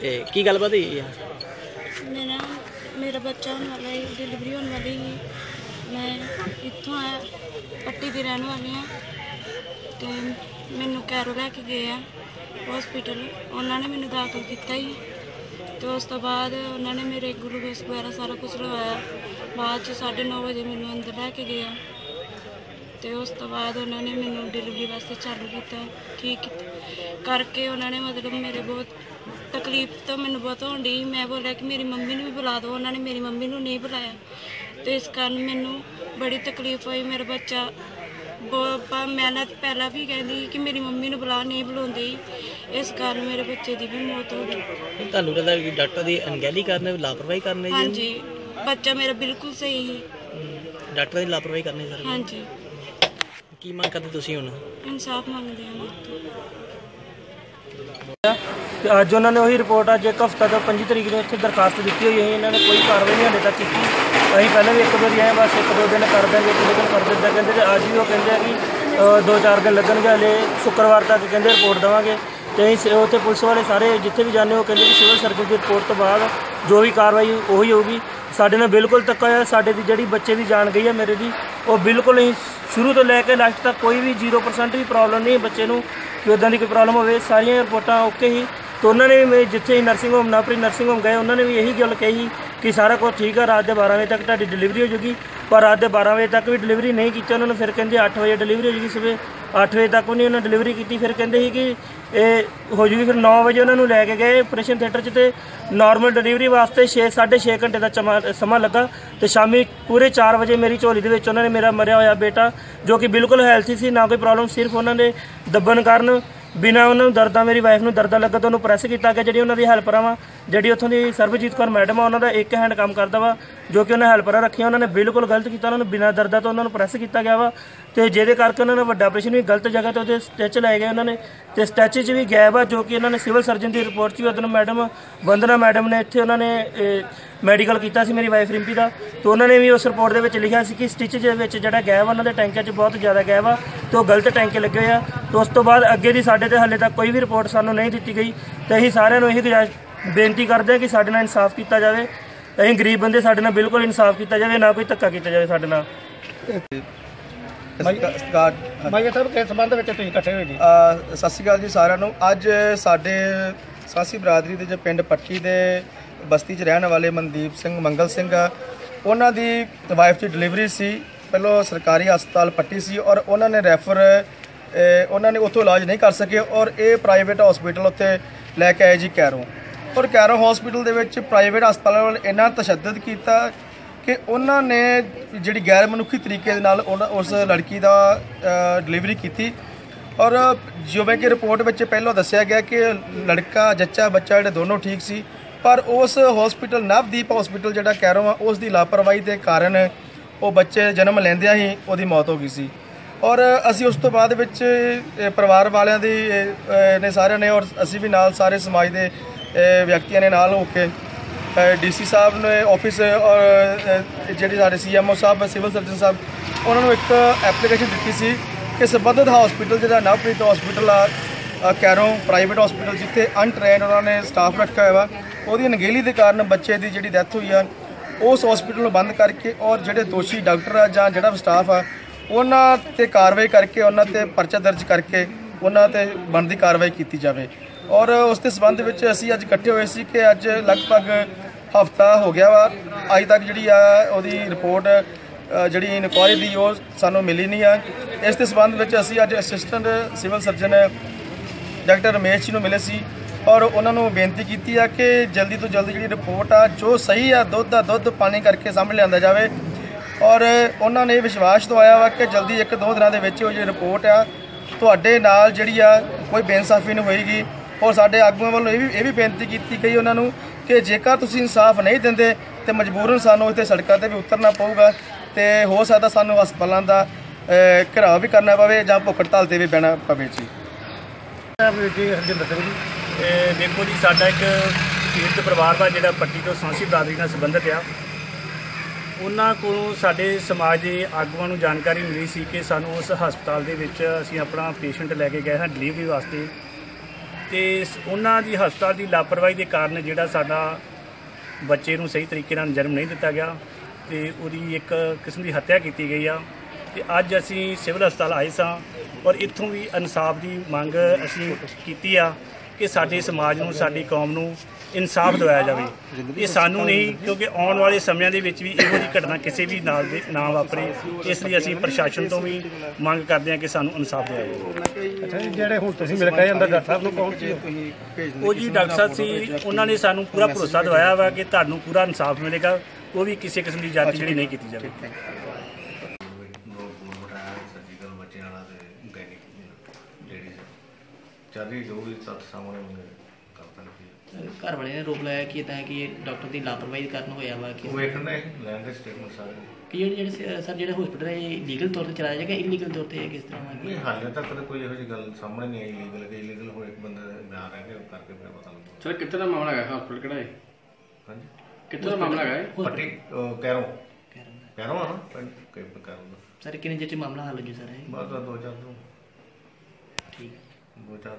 ਗੱਲਬਾਤ ਹੋਈ ਆ ਮੇਰਾ ਮੇਰਾ ਬੱਚਾ ਹੋਣ ਵਾਲਾ ਹੈ ਡਿਲੀਵਰੀ ਹੋਣ ਵਾਲੀ ਹੈ। ਮੈਂ ਇੱਥੋਂ ਆ ਪੱਟੀ ਦੀ ਰਹਿਣ ਵਾਲੀ ਹਾਂ। ਤੇ ਮੈਨੂੰ ਕੈਰੋ ਲੈ ਕੇ ਗਏ ਆ ਹਸਪੀਟਲ ਉਹਨਾਂ ਨੇ ਮੈਨੂੰ ਦਾਖਲ ਕੀਤਾ ਹੀ। ਤੇ ਉਸ ਤੋਂ ਬਾਅਦ ਉਹਨਾਂ ਨੇ ਮੇਰੇ ਗਲੂਕੋਸ ਵਗੈਰਾ ਸਾਰਾ ਕੁਝ ਲਵਾਇਆ। ਬਾਅਦ ਚ 9:30 ਵਜੇ ਮੈਨੂੰ ਅੰਦਰ ਲੈ ਕੇ ਗਿਆ ਤੇ ਉਸ ਤੋਂ ਬਾਅਦ ਉਹਨਾਂ ਨੇ ਮੈਨੂੰ ਡਿਲੀਵਰੀ ਵਾਸਤੇ ਚਾਲੂ ਕੀਤਾ। ਠੀਕ ਕੀਤਾ ਕਰਕੇ ਉਹਨਾਂ ਨੇ ਮਤਲਬ ਮੇਰੇ ਬਹੁਤ ਤਕਲੀਫ ਤਾਂ ਮੈਨੂੰ ਬਹੁਤ ਹੋਣ ਡਈ। ਮੈਂ ਬੋਲਿਆ ਕਿ ਮੇਰੀ ਮੰਮੀ ਨੂੰ ਵੀ ਬੁਲਾ ਦਿਓ ਉਹਨਾਂ ਨੇ ਮੇਰੀ ਮੰਮੀ ਨੂੰ ਨਹੀਂ ਬੁਲਾਇਆ। ਤੇ ਇਸ ਕਾਰਨ ਮੈਨੂੰ ਬੜੀ ਤਕਲੀਫ ਹੋਈ। ਮੇਰਾ ਬੱਚਾ ਬਹੁਤ ਪ- ਮੈਂ ਨਾ ਪਹਿਲਾਂ ਵੀ ਕਹਿੰਦੀ ਕਿ ਮੇਰੀ ਮੰਮੀ ਨੂੰ ਬੁਲਾ ਨਹੀਂ ਬੁਲਾਉਂਦੀ। ਇਸ ਕਾਰਨ ਮੇਰੇ ਬੱਚੇ ਦੀ ਵੀ ਮੌਤ ਹੋ ਗਈ। ਤੁਹਾਨੂੰ ਲੱਗਦਾ ਕਿ ਡਾਕਟਰ ਦੀ ਅਣਗਹਿਲੀ ਕਰਨੇ ਲਾਪਰਵਾਹੀ ਕਰਨੇ ਜੀ? ਹਾਂਜੀ। ਬੱਚਾ ਮੇਰਾ ਬਿਲਕੁਲ ਸਹੀ ਹਮ, ਡਾਕਟਰ ਦੀ ਲਾਪਰਵਾਹੀ ਕਰਨੀ ਸਰ ਹਾਂਜੀ। ਕੀ ਮੰਗ ਕਰਦੇ ਤੁਸੀਂ ਹੁਣ? ਇਨਸਾਫ ਮੰਗਦੇ ਹਾਂ। ਤੇ ਅੱਜ ਉਹਨਾਂ ਨੇ ਉਹੀ ਰਿਪੋਰਟ ਅੱਜ ਇੱਕ ਹਫਤਾ ਤੋਂ 25 ਤਰੀਕ ਨੂੰ ਇੱਥੇ ਦਰਖਾਸਤ ਦਿੱਤੀ ਹੋਈ ਹੈ ਇਹਨਾਂ ਨੇ ਕੋਈ ਕਾਰਵਾਈ ਨਹੀਂ ਹਾਲੇ ਤੱਕ ਕੀਤੀ। ਅਸੀਂ ਪਹਿਲਾਂ ਵੀ ਇੱਕ ਦੋ ਦਿਨ ਆਏ ਬਸ ਇੱਕ ਦੋ ਦਿਨ ਕਰ ਦਾਂਗੇ ਇੱਕ ਦੋ ਦਿਨ ਕਰ ਦਿੰਦਾ ਕਹਿੰਦੇ ਤੇ ਅੱਜ ਵੀ ਉਹ ਕਹਿੰਦੇ ਆ ਕਿ ਅ, ਦੋ ਚਾਰ ਦਿਨ ਲੱਗਣਗੇ ਹਲੇ ਸ਼ੁੱਕਰਵਾਰ ਤੱਕ ਕਹਿੰਦੇ ਰਿਪੋਰਟ ਦੇਵਾਂਗੇ। ਤੇ ਅਸੀਂ ਉੱਥੇ ਪੁਲਿਸ ਵਾਲੇ ਸਾਰੇ ਜਿੱਥੇ ਵੀ ਜਾਂਦੇ ਉਹ ਕਹਿੰਦੇ ਕਿ ਸਿਵਲ ਸਰਜਨ ਦੀ ਰਿਪੋਰਟ ਤੋਂ ਬਾਅਦ ਜੋ ਵੀ ਕਾਰਵਾਈ ਉਹੀ ਹੋਊਗੀ। ਸਾਡੇ ਨਾਲ ਬਿਲਕੁਲ ਧੱਕਾ ਹੋਇਆ ਸਾਡੇ ਦੀ ਜਿਹੜੀ ਬੱਚੇ ਦੀ ਜਾਨ ਗਈ ਹੈ ਮੇਰੇ ਦੀ ਉਹ ਬਿਲਕੁਲ ਹੀ ਸ਼ੁਰੂ ਤੋਂ ਲੈ ਕੇ ਲਾਸਟ ਤੱਕ ਕੋਈ ਵੀ 0% ਵੀ ਪ੍ਰੋਬਲਮ ਨਹੀਂ ਬੱਚੇ ਨੂੰ ਕਿ ਉਦਾਂ ਦੀ ਕੋਈ ਪ੍ਰੋਬਲਮ ਹੋਵੇ, ਸਾਰੀਆਂ ਰਿਪੋਰਟਾਂ ਓਕੇ ਹੀ ਤੇ ਉਹਨਾਂ ਨੇ ਵੀ ਮੇਰੇ ਜਿੱਥੇ ਨਰਸਿੰਗ ਹੋਮ ਨਾਪਰੀ ਨਰਸਿੰਗ ਹੋਮ ਗਏ, ਉਹਨਾਂ ਨੇ ਵੀ ਇਹੀ ਗੱਲ ਕਹੀ ਕਿ ਸਾਰਾ ਕੁਝ ਠੀਕ ਆ, ਰਾਤ ਦੇ 12 ਵਜੇ ਤੱਕ ਤੁਹਾਡੀ ਡਿਲੀਵਰੀ ਹੋ ਜੂਗੀ। ਪਰ ਰਾਤ ਦੇ 12 ਵਜੇ ਤੱਕ ਵੀ ਡਿਲੀਵਰੀ ਨਹੀਂ ਕੀਤੀ ਉਹਨਾਂ ਨੂੰ, ਫਿਰ ਕਹਿੰਦੇ 8 ਵਜੇ ਡਿਲੀਵਰੀ ਹੋ ਜੂਗੀ ਸਵੇਰੇ। 8 ਵਜੇ ਤੱਕ ਉਹਨੇ ਉਹਨਾਂ ਡਿਲੀਵਰੀ ਕੀਤੀ, ਫਿਰ ਕਹਿੰਦੇ ਸੀ ਕਿ ਇਹ ਹੋ ਜੂਗੀ, ਫਿਰ 9 ਵਜੇ ਉਹਨਾਂ ਨੂੰ ਲੈ ਕੇ ਗਏ ਆਪਰੇਸ਼ਨ ਥੀਏਟਰ 'ਚ ਤੇ ਨਾਰਮਲ ਡਿਲੀਵਰੀ ਵਾਸਤੇ 6 6.5 ਘੰਟੇ ਦਾ ਚਮਾ- ਸਮਾਂ ਲੱਗਾ। ਤੇ ਸ਼ਾਮੀ ਪੂਰੇ 4 ਵਜੇ ਮੇਰੀ ਝੋਲੀ ਦੇ ਵਿੱਚ ਉਹਨਾਂ ਨੇ ਮੇਰਾ ਮਰਿਆ ਹੋਇਆ ਬੇਟਾ, ਜੋ ਕਿ ਬਿਲਕੁਲ ਹੈਲਥੀ ਸੀ, ਨਾ ਕੋਈ ਪ੍ਰੋਬਲਮ ਸਿਰਫ ਉਹਨਾਂ ਦੇ ਦੱਬਣ ਕਾਰਨ ਬਿਨਾਂ ਉਹਨਾਂ ਨੂੰ ਦਰਦਾਂ, ਮੇਰੀ ਵਾਈਫ ਨੂੰ ਦਰਦਾਂ ਲੱਗਾ ਤਾਂ ਉਹਨੂੰ ਪ੍ਰੈਸ ਕੀਤਾ ਗਿਆ ਜਿਹੜੀ ਉਹਨਾਂ ਦੀ ਹੈਲਪਰਾਂ ਵਾ ਜਿਹੜੀ ਉੱਥੋਂ ਦੀ ਸਰਬਜੀਤ ਕੌਰ ਮੈਡਮ ਆ, ਉਹਨਾਂ ਦਾ ਇੱਕ ਹੈਂਡ ਕੰਮ ਕਰਦਾ ਵਾ, ਜੋ ਕਿ ਉਹਨਾਂ ਹੈਲਪਰਾਂ ਰੱਖੀਆਂ, ਉਹਨਾਂ ਨੇ ਬਿਲਕੁਲ ਗਲਤ ਕੀਤਾ, ਉਹਨਾਂ ਨੂੰ ਬਿਨਾਂ ਦਰਦਾਂ ਤੋਂ ਉਹਨਾਂ ਨੂੰ ਪ੍ਰੈਸ ਕੀਤਾ ਗਿਆ ਵਾ। ਤੇ ਜਿਹਦੇ ਕਰਕੇ ਉਹਨਾਂ ਨੇ ਵੱਡਾ ਆਪਰੇਸ਼ਨ ਵੀ ਗਲਤ ਜਗ੍ਹਾ ਤੇ ਉਹਦੇ ਸਟਿਚ ਲਾਏ ਗਏ ਉਹਨਾਂ ਨੇ। ਤੇ ਸਟਿਚ 'ਚ ਵੀ ਗੈਪ ਆ, ਜੋ ਕਿ ਉਹਨਾਂ ਨੇ ਸਿਵਲ ਸਰਜਨ ਦੀ ਰਿਪੋਰਟ 'ਚ ਵੀ ਉਹਦੋਂ ਮੈਡਮ, ਵੰਦਨਾ ਮੈਡਮ ਨੇ ਇੱਥੇ ਉਹਨਾਂ ਨੇ ਮੈਡੀਕਲ ਕੀਤਾ ਸੀ ਮੇਰੀ ਵਾਈਫ ਰਿੰਪੀ ਦਾ। ਤੇ ਉਹਨਾਂ ਨੇ ਵੀ ਉਸ ਰਿਪੋਰਟ ਦੇ ਵਿੱਚ ਲਿਖਿਆ ਸੀ ਕਿ ਸਟਿਚ ਦੇ ਵਿੱਚ ਜਿਹੜਾ ਗੈਪ ਉਹਨਾਂ ਦੇ ਟੈਂਕਾਂ 'ਚ ਬਹੁਤ ਜ਼ਿਆਦਾ ਗੈਪ ਆ, ਤੇ ਉਹ ਗਲਤ ਟੈਂਕੇ ਲੱਗੇ ਹੋਏ ਆ। ਤੇ ਉਸ ਤੋਂ ਬਾਅਦ ਅੱਗੇ ਦੀ ਸਾਡੇ ਤੇ ਹਾਲੇ ਤੱਕ ਕੋਈ ਵੀ ਰਿਪੋਰਟ ਸਾਨੂੰ ਨਹੀਂ ਦਿੱਤੀ ਗਈ। ਤੇ ਅਸੀਂ ਸਾਰਿਆਂ ਨੂੰ ਇਹੀ ਗੁਜ਼ਾਰਿਸ਼ ਬੇਨਤੀ ਕਰਦੇ ਹਾਂ ਕਿ ਸਾਡੇ ਨਾਲ ਇਨਸਾਫ ਕੀਤਾ ਜਾਵੇ। ਅਸੀਂ ਗਰੀਬ ਬੰਦੇ ਸਾਡੇ ਨਾਲ ਬਿਲਕੁਲ ਇਨਸਾਫ ਕੀਤਾ ਜਾਵੇ ਨਾ ਕੋਈ ਧੱਕਾ ਕੀਤਾ ਜਾਵੇ ਸਾਡੇ ਨਾਲ। ਮਾਈਆ ਸਾਹਿਬ ਕਿਸ ਸੰਬੰਧ ਵਿੱਚ ਤੁਸੀਂ ਇਕੱਠੇ ਹੋਏ ਜੀ? ਅ, ਸਤਿ ਸ਼੍ਰੀ ਅਕਾਲ ਜੀ ਸਾਰਿਆਂ ਨੂੰ। ਅੱਜ ਸਾਡੇ ਸਾਸੀ ਬਰਾਦਰੀ ਦੇ ਜੋ ਪਿੰਡ ਪੱਟੀ ਦੇ ਬਸਤੀ 'ਚ ਰਹਿਣ ਵਾਲੇ ਮਨਦੀਪ ਸਿੰਘ ਮੰਗਲ ਸਿੰਘ ਆ। ਉਹਨਾਂ ਦੀ ਵਾਈਫ ਦੀ ਡਿਲੀਵਰੀ ਸੀ। ਪਹਿਲਾਂ ਸਰਕਾਰੀ ਹਸਪਤਾਲ ਪੱਟੀ ਸੀ ਔਰ ਉਹਨਾਂ ਨੇ ਰੈਫਰ ਅ, ਉਹਨਾਂ ਨੇ ਉੱਥੋਂ ਇਲਾਜ ਨਹੀਂ ਕਰ ਸਕੇ ਔਰ ਇਹ ਪ੍ਰਾਈਵੇਟ ਹਸਪੀਟਲ ਉੱਤੇ ਲੈ ਕੇ ਆਏ ਜੀ ਕੈਰੋਂ। ਔਰ ਕੈਰੋਂ ਹਸਪੀਟਲ ਦੇ ਵਿੱਚ ਪ੍ਰਾਈਵੇਟ ਹਸਪਤਾਲਾਂ ਵੱਲ ਇੰਨਾ ਤਸ਼ੱਦਦ ਕੀਤਾ ਕਿ ਉਹਨਾਂ ਨੇ ਜਿਹੜੀ ਗੈਰ ਮਨੁੱਖੀ ਤਰੀਕੇ ਦੇ ਨਾਲ ਉਹਨਾਂ- ਉਸ ਲੜਕੀ ਦਾ ਡਿਲੀਵਰੀ ਕੀਤੀ। ਔਰ ਜਿਵੇਂ ਕਿ ਰਿਪੋਰਟ ਵਿੱਚ ਪਹਿਲਾਂ ਦੱਸਿਆ ਗਿਆ ਕਿ ਲੜਕਾ, ਜੱਚਾ, ਬੱਚਾ ਜਿਹੜੇ ਦੋਨੋਂ ਠੀਕ ਸੀ, ਪਰ ਉਸ ਹਸਪੀਟਲ, ਨਵਦੀਪ ਹਸਪੀਟਲ ਜਿਹੜਾ ਕੈਰੋਂ ਆ, ਉਸ ਦੀ ਲਾਪਰਵਾਹੀ ਦੇ ਕਾਰਨ ਉਹ ਬੱਚੇ ਜਨਮ ਲੈਂਦਿਆਂ ਹੀ ਉਹਦੀ ਮੌਤ ਹੋ ਗਈ ਸੀ। ਔਰ ਅਸੀਂ ਉਸ ਤੋਂ ਬਾਅਦ ਵਿੱਚ ਪਰਿਵਾਰ ਵਾਲਿਆਂ ਦੀ ਨੇ ਸਾਰਿਆਂ ਨੇ ਔਰ ਅਸੀਂ ਵੀ ਨਾਲ ਸਾਰੇ ਸਮਾਜ ਦੇ ਵਿਅਕਤੀਆਂ ਨੇ ਨਾਲ ਹੋ ਕੇ ਡੀਸੀ ਸਾਹਿਬ ਨੇ ਆਫਿਸ ਔਰ ਜਿਹੜੇ ਸਾਡੇ ਸੀਐਮਓ ਸਾਹਿਬ ਸਿਵਲ ਸਰਜਨ ਸਾਹਿਬ, ਉਹਨਾਂ ਨੂੰ ਇੱਕ ਐਪਲੀਕੇਸ਼ਨ ਦਿੱਤੀ ਸੀ ਕਿ ਸੰਬੰਧਿਤ ਹਸਪੀਟਲ ਜਿਹੜਾ ਨਵਪ੍ਰੀਤ ਹਸਪੀਟਲ ਆ ਕੈਰੋਂ ਪ੍ਰਾਈਵੇਟ ਹਸਪੀਟਲ ਜਿੱਥੇ ਅਨਟ੍ਰੇਨਡ ਉਹਨਾਂ ਨੇ ਸਟਾਫ ਰੱਖਿਆ ਹੋਇਆ ਵਾ ਉਹਦੀ ਅਣਗਹਿਲੀ ਦੇ ਕਾਰਨ ਬੱਚੇ ਦੀ ਜਿਹੜੀ ਡੈਥ ਹੋਈ ਆ, ਉਸ ਹਸਪੀਟਲ ਨੂੰ ਬੰਦ ਕਰਕੇ ਔਰ ਜਿਹੜੇ ਦੋਸ਼ੀ ਡਾਕਟਰ ਆ ਜਾਂ ਜਿਹੜਾ ਸਟਾਫ ਆ, ਉਹਨਾਂ ਤੇ ਕਾਰਵਾਈ ਕਰਕੇ, ਉਹਨਾਂ ਤੇ ਪਰਚਾ ਦਰਜ ਕਰਕੇ, ਉਹਨਾਂ ਤੇ ਬਣਦੀ ਕਾਰਵਾਈ ਕੀਤੀ ਜਾਵੇ। ਔਰ ਉਸ ਦੇ ਸਬੰਧ ਵਿੱਚ ਅਸੀਂ ਅੱਜ ਇਕੱਠੇ ਹੋਏ ਸੀ ਕਿ ਅੱਜ ਲਗਭਗ ਹਫਤਾ ਹੋ ਗਿਆ ਵਾ। ਅੱਜ ਤੱਕ ਜਿਹੜੀ ਆ ਉਹਦੀ ਰਿਪੋਰਟ ਜਿਹੜੀ ਇਨਕੁਆਇਰੀ ਦੀ ਉਹ ਸਾਨੂੰ ਮਿਲੀ ਨਹੀਂ ਆ। ਇਸ ਦੇ ਸਬੰਧ ਵਿੱਚ ਅਸੀਂ ਅੱਜ assistant civil surgeon doctor Ramesh ji ਨੂੰ ਮਿਲੇ ਸੀ ਔਰ ਉਹਨਾਂ ਨੂੰ ਬੇਨਤੀ ਕੀਤੀ ਆ ਕਿ ਜਲਦੀ ਤੋਂ ਜਲਦੀ ਜਿਹੜੀ ਰਿਪੋਰਟ ਆ, ਜੋ ਸਹੀ ਆ, ਦੁੱਧ ਦਾ ਦੁੱਧ ਪਾਣੀ ਕਰਕੇ ਸਾਹਮਣੇ ਲਿਆਂਦਾ ਜਾਵੇ। ਔਰ ਉਹਨਾਂ ਨੇ ਵਿਸ਼ਵਾਸ ਦਵਾਇਆ ਵਾ ਕਿ ਜਲਦੀ ਇੱਕ ਦੋ ਦਿਨਾਂ ਦੇ ਵਿੱਚ ਉਹ ਜਿਹੜੀ ਰਿਪੋਰਟ ਆ, ਤੁਹਾਡੇ ਨਾਲ ਜਿਹੜੀ ਆ ਕੋਈ ਬੇਇਨਸਾਫੀ ਨਹੀਂ ਹੋਏਗੀ। ਔਰ ਸਾਡੇ ਆਗੂਆਂ ਵੱਲੋਂ ਇਹ ਵੀ ਇਹ ਵੀ ਬੇਨਤੀ ਕੀਤੀ ਗਈ ਉਹਨਾਂ ਨੂੰ ਕਿ ਜੇਕਰ ਤੁਸੀਂ ਇਨਸਾਫ ਨਹੀਂ ਦਿੰਦੇ ਤੇ ਮਜਬੂਰਨ ਸਾਨੂੰ ਇੱਥੇ ਸੜਕਾਂ ਤੇ ਵੀ ਉਤਰਨਾ ਪਊਗਾ ਤੇ ਹੋ ਸਕਦਾ ਸਾਨੂੰ ਹਸਪਤਾਲਾਂ ਦਾ ਅਹ, ਵੀ ਕਰਨਾ ਪਵੇ ਜਾਂ ਭੁੱਖ ਹੜਤਾਲ ਤੇ ਵੀ ਬਹਿਣਾ ਪਵੇ ਜੀ। ਜੀ ਹਰਜਿੰਦਰ ਸਿੰਘ ਜੀ। ਦੇਖੋ ਜੀ ਸਾਡਾ ਇੱਕ ਪੀੜਤ ਪਰਿਵਾਰ ਦਾ ਜਿਹੜਾ ਪੱਟੀ ਤੋਂ ਸਾਂਸੀ ਬਰਾਦਰੀ ਨਾਲ ਸੰਬੰਧਿਤ ਆ। ਉਹਨਾਂ ਕੋਲੋਂ ਸਾਡੇ ਸਮਾਜ ਦੇ ਆਗੂਆਂ ਨੂੰ ਜਾਣਕਾਰੀ ਮਿਲੀ ਸੀ ਕਿ ਸਾਨੂੰ ਉਸ ਹਸਪਤਾਲ ਦੇ ਵਿੱਚ ਅਸੀਂ ਆਪਣਾ ਪੇਸ਼ੈਂਟ ਲੈ ਕੇ ਗਏ ਹਾਂ ਡਿਲੀਵਰੀ ਵਾਸਤੇ। ਤੇ ਉਹਨਾਂ ਦੀ ਹਸਪਤਾਲ ਦੀ ਲਾਪਰਵਾਹੀ ਦੇ ਕਾਰਨ ਜਿਹੜਾ ਸਾਡਾ ਬੱਚੇ ਨੂੰ ਸਹੀ ਤਰੀਕੇ ਨਾਲ ਜਨਮ ਨਹੀਂ ਦਿੱਤਾ ਗਿਆ ਤੇ ਉਹਦੀ ਇੱਕ ਕਿਸਮ ਦੀ ਹੱਤਿਆ ਕੀਤੀ ਗਈ ਆ। ਤੇ ਅੱਜ ਅਸੀਂ ਸਿਵਲ ਹਸਪਤਾਲ ਆਏ ਸਾਂ ਔਰ ਇੱਥੋਂ ਵੀ ਇਨਸਾਫ ਦੀ ਮੰਗ ਅਸੀਂ ਕੀਤੀ ਆ ਕਿ ਸਾਡੇ ਸਮਾਜ ਨੂੰ, ਸਾਡੀ ਕੌਮ ਨੂੰ ਇਨਸਾਫ ਦਿਵਾਇਆ ਜਾਵੇ। ਇਹ ਸਾਨੂੰ ਨਹੀਂ ਕਿਉਂਕਿ ਆਉਣ ਵਾਲੇ ਸਮਿਆਂ ਦੇ ਵਿੱਚ ਵੀ ਇਹੋ ਜਿਹੀ ਘਟਨਾ ਕਿਸੇ ਵੀ ਨਾਲ ਦੇ ਨਾ ਵਾਪਰੇ। ਇਸ ਲਈ ਅਸੀਂ ਪ੍ਰਸ਼ਾਸਨ ਤੋਂ ਵੀ ਮੰਗ ਕਰਦੇ ਹਾਂ ਕਿ ਸਾਨੂੰ ਇਨਸਾਫ ਦਿਵਾਇਆ ਜਾਵੇ। ਜਿਹੜੇ ਹੁਣ ਤੁਸੀਂ ਮਿਲ ਕੇ ਅੰਦਰ ਡਾਕਟਰ ਸਾਹਿਬ ਨੂੰ ਕੌਣ ਸੀ? ਉਹ ਜੀ ਡਾਕਟਰ ਸਾਹਿਬ ਸੀ ਉਹਨਾਂ ਨੇ ਸਾਨੂੰ ਪੂਰਾ ਭਰੋਸਾ ਦਿਵਾਇਆ ਵਾ ਕਿ ਤੁਹਾਨੂੰ ਪੂਰਾ ਇਨਸਾਫ ਮਿਲੇਗਾ। ਉਹ ਵੀ ਕਿਸੇ ਕਿਸਮ ਦੀ ਜਾਤੀ ਜਿਹੜੀ ਨਹੀਂ ਕੀਤੀ ਜਾਵੇ। ਨੋ ਬਟਾਇਆ ਸਰਜੀਕਲ ਬੱਚਿਆਂ ਵਾਲਾ ਤੇ ਗੈਨਿਕ ਜਿਹੜੀ ਚੱਲ ਰਹੀ ਜੋ ਵੀ ਸੱਤ ਸਾਹਮਣੇ ਘਰ ਵਾਲਿਆਂ ਨੇ ਰੋਕ ਲਾਇਆ ਕਿ ਇਦਾਂ ਕਿ ਇਹ ਡਾਕਟਰ ਦੀ ਲਾਪਰਵਾਹੀ ਕਾਰਨ ਹੋਇਆ ਵਾ ਕਿ ਉਹ ਵੇਖਣਾ ਹੈ ਲੈਣ ਦੇ ਸਟੇਟਮੈਂਟ ਸਾਰੇ। ਕਿ ਜਿਹੜੇ ਜਿਹੜੇ ਸਰ ਜਿਹੜਾ ਹਸਪੀਟਲ ਹੈ ਇਹ ਲੀਗਲ ਤੌਰ ਤੇ ਚਲਾਇਆ ਜਾਏਗਾ ਇਲੀਗਲ ਤੌਰ ਤੇ ਇਹ ਕਿਸ ਤਰ੍ਹਾਂ ਵਾ ਨਹੀਂ ਹਾਲੇ ਤੱਕ ਤਾਂ ਕੋਈ ਇਹੋ ਜਿਹੀ ਗੱਲ ਸਾਹਮਣੇ ਨਹੀਂ ਆਈ ਲੀਗਲ ਕਿ illegal ਹੋ ਇੱਕ ਬੰਦੇ ਦੇ ਬਿਆਨ ਰਹਿ ਉਹ ਕਰਕੇ ਫਿਰ ਪਤਾ ਲੱਗੂ ਸਰ ਕਿੱਥੇ ਦਾ ਮਾਮਲਾ ਹੈਗਾ ਹਸਪੀਟਲ ਕਿਹੜਾ ਹੈ? ਹਾਂਜੀ। ਕਿੱਥੇ ਦਾ ਮਾਮਲਾ ਹੈਗਾ ਇਹ? ਪੱਟੀ ਕੈਰੋਂ। ਕੈਰੋਂ ਆ ਨਾ? ਪਿੰਡ ਕੈਰੋਂ ਦਾ। ਸਰ ਕਿੰਨੇ ਜਿਹੇ ਚ ਮਾਮਲਾ ਹੱਲ ਹੋ ਜੂ ਸਰ ਇਹ? ਬਾਅਦ ਦਾ ਦੋ ਚਾਰ ਤੋਂ ਠੀਕ। ਹੈ ਦੋ ਚਾਰ